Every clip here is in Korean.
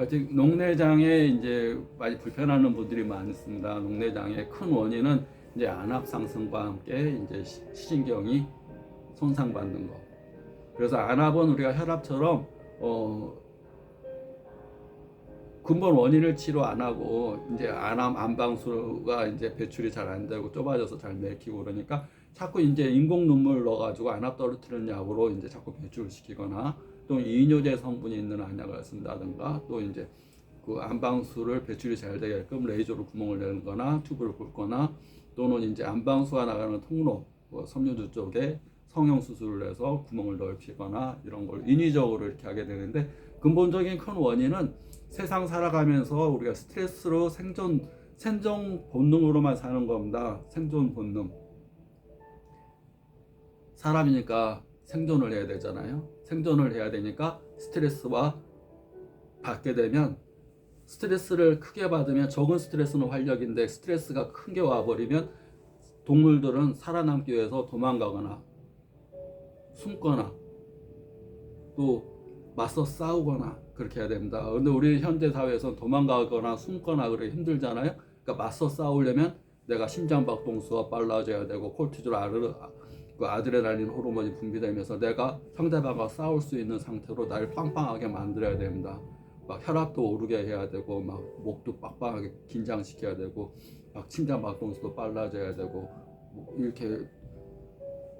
아직 녹내장에 이제 많이 불편하는 분들이 많습니다. 녹내장의 큰 원인은 이제 안압 상승과 함께 이제 시- 시신경이 손상받는 거. 그래서 안압은 우리가 혈압처럼 어 근본 원인을 치료 안 하고 이제 안암 안방수가 이제 배출이 잘 안 되고 좁아져서 잘 맥히고 그러니까 자꾸 이제 인공 눈물 넣어가지고 안압 떨어뜨리는 약으로 이제 자꾸 배출을 시키거나 또 이뇨제 성분이 있는 안약을 쓴다든가 또 이제 그 안방수를 배출이 잘 되게끔 레이저로 구멍을 내거나 튜브를 꽂거나 또는 이제 안방수가 나가는 통로 뭐 섬유주 쪽에 성형 수술을 해서 구멍을 넓히거나 이런 걸 인위적으로 이렇게 하게 되는데 근본적인 큰 원인은 세상 살아가면서 우리가 스트레스로 생존 생존 본능으로만 사는 겁니다. 생존 본능. 사람이니까 생존을 해야 되잖아요. 생존을 해야 되니까 스트레스와 받게 되면 스트레스를 크게 받으면 적은 스트레스는 활력인데 스트레스가 큰 게 와버리면 동물들은 살아남기 위해서 도망가거나 숨거나 또 맞서 싸우거나 그렇게 해야 됩니다. 근데 우리 현대 사회에서 도망가거나 숨거나 그러기 힘들잖아요. 그러니까 맞서 싸우려면 내가 심장 박동수가 빨라져야 되고 콜티졸 아르 그 아드레날린 호르몬이 분비되면서 내가 상대방과 싸울 수 있는 상태로 나를 빵빵하게 만들어야 됩니다. 막 혈압도 오르게 해야 되고 막 목도 빡빡하게 긴장시켜야 되고 막 심장 박동수도 빨라져야 되고 뭐 이렇게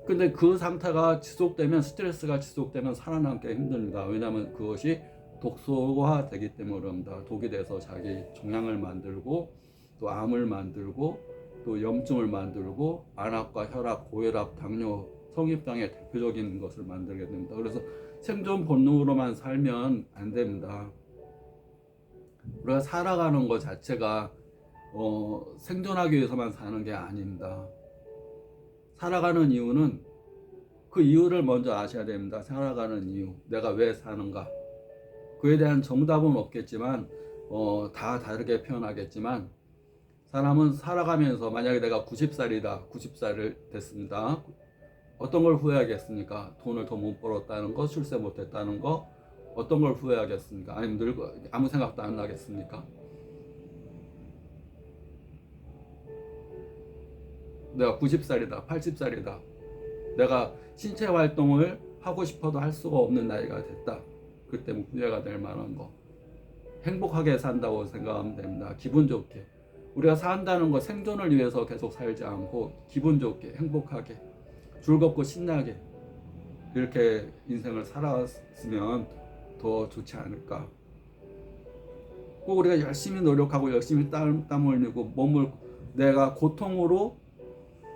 근데 그 상태가 지속되면 스트레스가 지속되면 살아남기 힘듭니다. 왜냐하면 그것이 독소화 되기 때문에 그럽니다. 독이 돼서 자기 종양을 만들고 또 암을 만들고 또 염증을 만들고 안압과 혈압, 고혈압, 당뇨, 성인병의 대표적인 것을 만들게 됩니다. 그래서 생존 본능으로만 살면 안 됩니다. 우리가 살아가는 것 자체가 어, 생존하기 위해서만 사는 게 아닙니다. 살아가는 이유는 그 이유를 먼저 아셔야 됩니다. 살아가는 이유, 내가 왜 사는가. 그에 대한 정답은 없겠지만 어, 다 다르게 표현하겠지만 사람은 살아가면서 만약에 내가 90살이다, 90살을 됐습니다. 어떤 걸 후회하겠습니까? 돈을 더 못 벌었다는 거, 출세 못 했다는 거, 어떤 걸 후회하겠습니까? 아니면 늙어 아무 생각도 안 나겠습니까? 내가 90살이다, 80살이다. 내가 신체 활동을 하고 싶어도 할 수가 없는 나이가 됐다. 그때 후회가 될 만한 거. 행복하게 산다고 생각하면 됩니다. 기분 좋게. 우리가 산다는 거 생존을 위해서 계속 살지 않고 기분 좋게, 행복하게, 즐겁고 신나게 이렇게 인생을 살았으면 더 좋지 않을까. 꼭 우리가 열심히 노력하고 열심히 땀, 땀 흘리고 몸을 내가 고통으로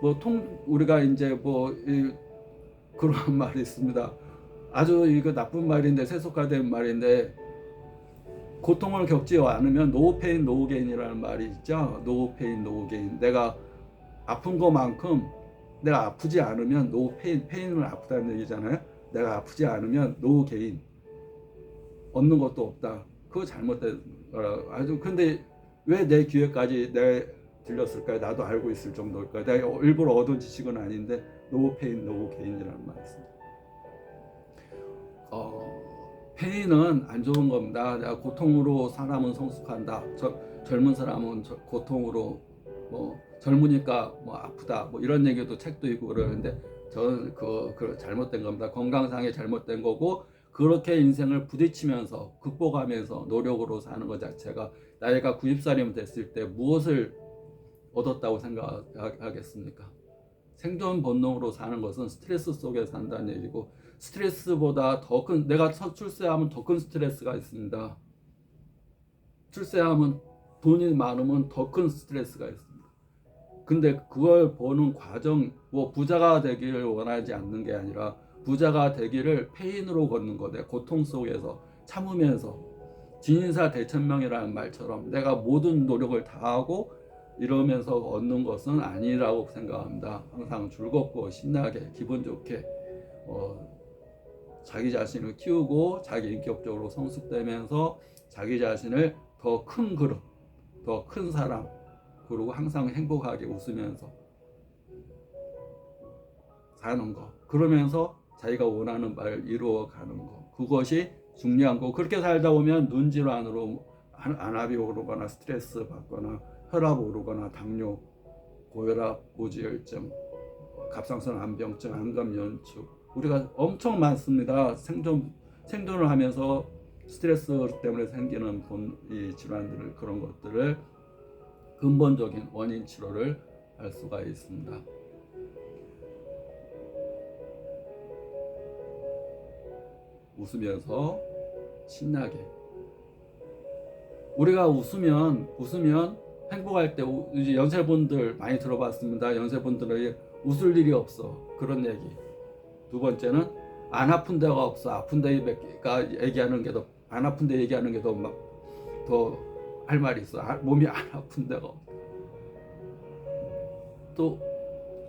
뭐 통 우리가 이제 뭐 이, 그런 말이 있습니다. 아주 이거 나쁜 말인데 세속화된 말인데 고통을 겪지 않으면 노 페인 노 게인이라는 말이 있죠. 노 페인 노 게인. 내가 아픈 것만큼 내가 아프지 않으면 노 페인 페인을 아프다는 얘기잖아요. 내가 아프지 않으면 노 게인 얻는 것도 없다. 그거 잘못된 거라. 아주 근데 왜 내 귀에까지 내 들렸을까요? 나도 알고 있을 정도일까요? 내가 일부러 얻은 지식은 아닌데 노 페인 노 게인이라는 말이 있습니다. 어, 페인은 안 좋은 겁니다. 고통으로 사람은 성숙한다. 저, 젊은 사람은 저, 고통으로 뭐 젊으니까 뭐 아프다. 뭐 이런 얘기도 책도 있고 그러는데 저는 그, 그 잘못된 겁니다. 건강상에 잘못된 거고 그렇게 인생을 부딪히면서 극복하면서 노력으로 사는 것 자체가 나이가 90살이면 됐을 때 무엇을 얻었다고 생각하겠습니까? 생존 본능으로 사는 것은 스트레스 속에 산다는 얘기고 스트레스보다 더 큰 내가 첫 출세하면 더 큰 스트레스가 있습니다. 출세하면 돈이 많으면 더 큰 스트레스가 있습니다. 근데 그걸 보는 과정 뭐 부자가 되기를 원하지 않는 게 아니라 부자가 되기를 페인으로 걷는 거대 고통 속에서 참으면서 진인사 대천명이라는 말처럼 내가 모든 노력을 다하고 이러면서 얻는 것은 아니라고 생각합니다. 항상 즐겁고 신나게 기분 좋게 어, 자기 자신을 키우고 자기 인격적으로 성숙되면서 자기 자신을 더 큰 그룹, 더 큰 사람, 그리고 항상 행복하게 웃으면서 사는 거. 그러면서 자기가 원하는 바를 이루어 가는 거. 그것이 중요한 거 그렇게 살다 보면 눈 질환으로 안- 안압이 오르거나 스트레스 받거나 혈압 오르거나 당뇨 고혈압 고지혈증 갑상선 암병증 안감 연축 우리가 엄청 많습니다 생존 생존을 하면서 스트레스 때문에 생기는 본, 이 질환들을 그런 것들을 근본적인 원인 치료를 할 수가 있습니다. 웃으면서 신나게 우리가 웃으면 웃으면 행복할 때 우- 이제 연세분들 많이 들어봤습니다. 연세분들이 웃을 일이 없어 그런 얘기. 두 번째는 안 아픈 데가 없어. 아픈 데가 얘기하는 게 더 안 아픈 데 얘기하는 게 더 막 더 할 말이 있어. 아, 몸이 안 아픈 데가 없어. 또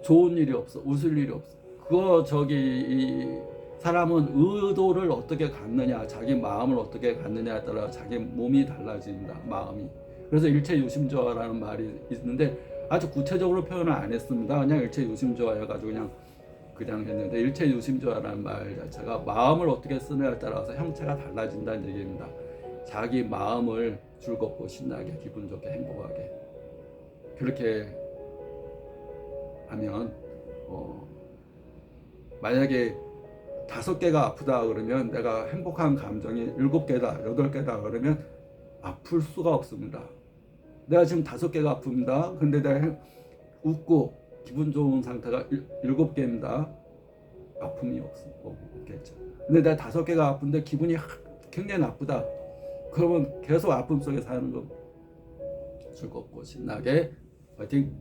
좋은 일이 없어. 웃을 일이 없어. 그거 저기 이 사람은 의도를 어떻게 갖느냐 자기 마음을 어떻게 갖느냐에 따라 자기 몸이 달라진다 마음이. 그래서 일체 유심조화라는 말이 있는데 아주 구체적으로 표현을 안 했습니다. 그냥 일체 유심조화 해가지고 그냥 그냥 했는데 일체 유심조화라는 말 자체가 마음을 어떻게 쓰느냐에 따라서 형체가 달라진다는 얘기입니다 자기 마음을 즐겁고 신나게 기분 좋게 행복하게 그렇게 하면 어, 만약에 다섯 개가 아프다 그러면 내가 행복한 감정이 일곱 개다 여덟 개다 그러면 아플 수가 없습니다. 내가 지금 다섯 개가 아픕니다. 근데 내가 행- 웃고 기분 좋은 상태가 일, 일곱 개입니다. 아픔이 없, 없겠죠. 근데 내가 다섯 개가 아픈데 기분이 하- 굉장히 나쁘다. 그러면 계속 아픔 속에 사는 거 즐겁고 신나게 파이팅!